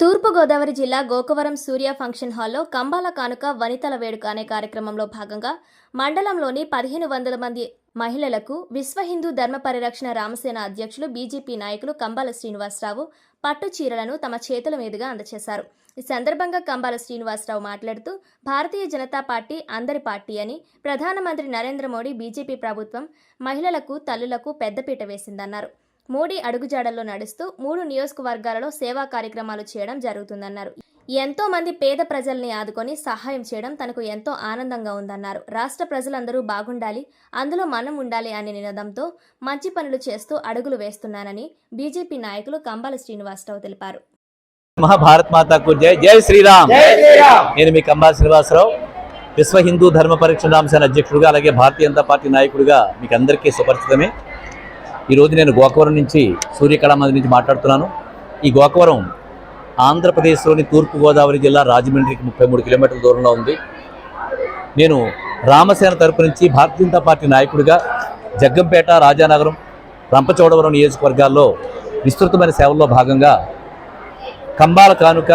తూర్పుగోదావరి జిల్లా గోకవరం సూర్య ఫంక్షన్ హాల్లో కంబాల కానుక వనితల వేడుక అనే కార్యక్రమంలో భాగంగా మండలంలోని పదిహేను వందల మంది మహిళలకు విశ్వ హిందూ ధర్మ పరిరక్షణ రామసేన అధ్యక్షులు బీజేపీ నాయకులు కంబాల శ్రీనివాసరావు పట్టు చీరలను తమ చేతుల మీదుగా అందజేశారు ఈ సందర్భంగా కంబాల శ్రీనివాసరావు మాట్లాడుతూ భారతీయ జనతా పార్టీ అందరి పార్టీ అని ప్రధానమంత్రి నరేంద్ర మోడీ బీజేపీ ప్రభుత్వం మహిళలకు తల్లులకు పెద్దపీట వేసిందన్నారు. మోడీ అడుగుజాడల్లో నడుస్తూ మూడు నియోజకవర్గాలలో సేవా కార్యక్రమాలు చేయడం జరుగుతుందన్నారు. ఎంతో మంది పేద ప్రజల్ని ఆదుకొని సహాయం చేయడం తనకు ఎంతో ఆనందంగా ఉందన్నారు. రాష్ట్ర ప్రజలందరూ బాగుండాలి అందులో మనం ఉండాలి అనే నినాదంతో మంచి పనులు చేస్తూ అడుగులు వేస్తున్నానని బీజేపీ నాయకులు కంబాల శ్రీనివాసరావు తెలిపారు. మహాభారత్ మాతాకు జై జై శ్రీరామ్. నేను మీ కంబా శ్రీనివాసరావు. విశ్వ హిందూ ధర్మ పరీక్ష అధ్యక్షుడిగా అలాగే భారతీయ జనతా పార్టీ నాయకుడిగా మీకు అందరికీ సుపరిచితమే. ఈరోజు నేను గోకవరం నుంచి సూర్యకళామంది నుంచి మాట్లాడుతున్నాను. ఈ గోకవరం ఆంధ్రప్రదేశ్లోని తూర్పుగోదావరి జిల్లా రాజమండ్రికి ముప్పై మూడు కిలోమీటర్ల దూరంలో ఉంది. నేను రామసేన తరపు నుంచి భారతీయ జనతా పార్టీ నాయకుడిగా జగ్గంపేట రాజానగరం రంపచోడవరం నియోజకవర్గాల్లో విస్తృతమైన సేవల్లో భాగంగా కంబాల కానుక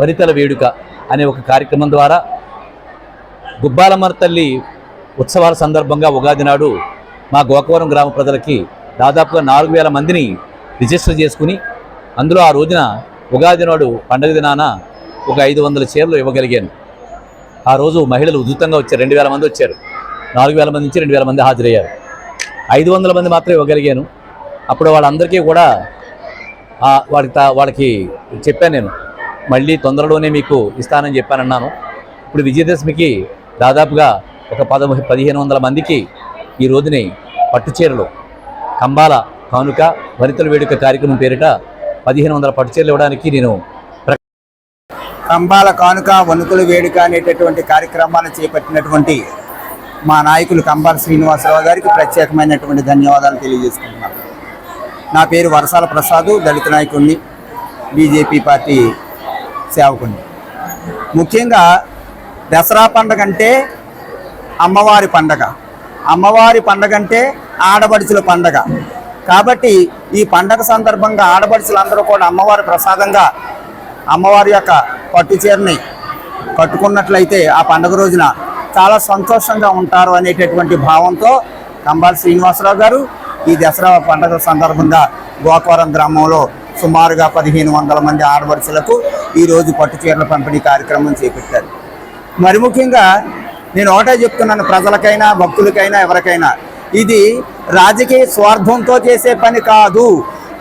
వరితల వేడుక అనే ఒక కార్యక్రమం ద్వారా గుబ్బాలమ్మ తల్లి ఉత్సవాల సందర్భంగా ఉగాది నాడు మా గోకవరం గ్రామ ప్రజలకి దాదాపుగా నాలుగు వేల మందిని రిజిస్టర్ చేసుకుని అందులో ఆ రోజున ఉగాది నాడు పండగ దినాన ఒక ఐదు వందల చీరలు ఇవ్వగలిగాను. ఆ రోజు మహిళలు ఉధృతంగా వచ్చారు రెండు వేల మంది వచ్చారు. నాలుగు వేల మంది నుంచి రెండు వేల మంది హాజరయ్యారు. ఐదు వందల మంది మాత్రం ఇవ్వగలిగాను. అప్పుడు వాళ్ళందరికీ కూడా ఆ వాడికి వాళ్ళకి చెప్పాను నేను మళ్ళీ తొందరలోనే మీకు ఇస్తానని చెప్పానన్నాను. ఇప్పుడు విజయదశమికి దాదాపుగా ఒక పదము పదిహేను వందల మందికి ఈ రోజునే పట్టుచీరలు కంబాల కానుక వనితల వేడుక కార్యక్రమం పేరిట పదిహేను వందల పట్టుచీరలు ఇవ్వడానికి నేను కంబాల కానుక వణుకుల వేడుక అనేటటువంటి కార్యక్రమాన్ని చేపట్టినటువంటి మా నాయకులు కంబాల శ్రీనివాసరావు గారికి ప్రత్యేకమైనటువంటి ధన్యవాదాలు తెలియజేసుకుంటున్నాను. నా పేరు వరసాల ప్రసాద్ దళిత నాయకుడిని బీజేపీ పార్టీ సేవకుడిని. ముఖ్యంగా దసరా పండగ అంటే అమ్మవారి పండగ. అమ్మవారి పండగ అంటే ఆడబడుచుల పండగ. కాబట్టి ఈ పండగ సందర్భంగా ఆడబడుచులందరూ కూడా అమ్మవారి ప్రసాదంగా అమ్మవారి యొక్క పట్టు చీరని కట్టుకున్నట్లయితే ఆ పండగ రోజున చాలా సంతోషంగా ఉంటారు అనేటటువంటి భావంతో కంబాల శ్రీనివాసరావు గారు ఈ దసరా పండగ సందర్భంగా గోకవరం గ్రామంలో సుమారుగా పదిహేను వందల మంది ఆడబడుచులకు ఈరోజు పట్టు చీరల పంపిణీ కార్యక్రమం చేపట్టారు. మరి ముఖ్యంగా నేను ఒకటే చెప్తున్నాను ప్రజలకైనా భక్తులకైనా ఎవరికైనా. ఇది రాజకీయ స్వార్థంతో చేసే పని కాదు.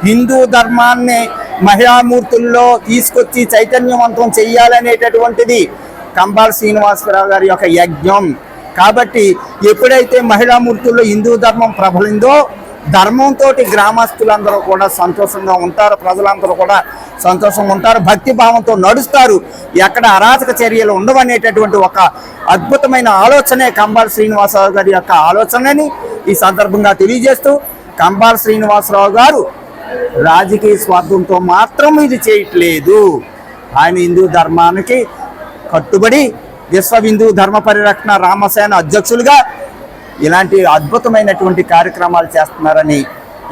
హిందూ ధర్మాన్ని మహిళామూర్తుల్లో తీసుకొచ్చి చైతన్యవంతం చెయ్యాలనేటటువంటిది కంబాల్ శ్రీనివాసరావు గారి యొక్క యజ్ఞం. కాబట్టి ఎప్పుడైతే మహిళామూర్తుల్లో హిందూ ధర్మం ప్రబలిందో ధర్మంతో గ్రామస్తులందరూ కూడా సంతోషంగా ఉంటారు. ప్రజలందరూ కూడా సంతోషంగా ఉంటారు. భక్తి భావంతో నడుస్తారు. ఎక్కడ అరాచక చర్యలు ఉండవనేటటువంటి ఒక అద్భుతమైన ఆలోచనే కంబాల శ్రీనివాసరావు గారి యొక్క ఆలోచనని ఈ సందర్భంగా తెలియజేస్తూ కంబాల శ్రీనివాసరావు గారు రాజకీయ స్వార్థంతో మాత్రం ఇది చేయట్లేదు. ఆయన హిందూ ధర్మానికి కట్టుబడి విశ్వ హిందూ ధర్మ పరిరక్షణ రామసేన అధ్యక్షులుగా ఇలాంటి అద్భుతమైనటువంటి కార్యక్రమాలు చేస్తున్నారని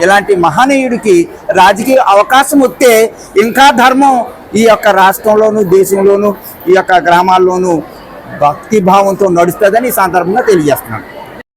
ఇలాంటి మహనీయుడికి రాజకీయ అవకాశం వస్తే ఇంకా ధర్మం ఈ యొక్క రాష్ట్రంలోను దేశంలోను ఈ యొక్క గ్రామాల్లోనూ భక్తి భావంతో నడుస్తుందని ఈ సందర్భంగా తెలియజేస్తున్నాను.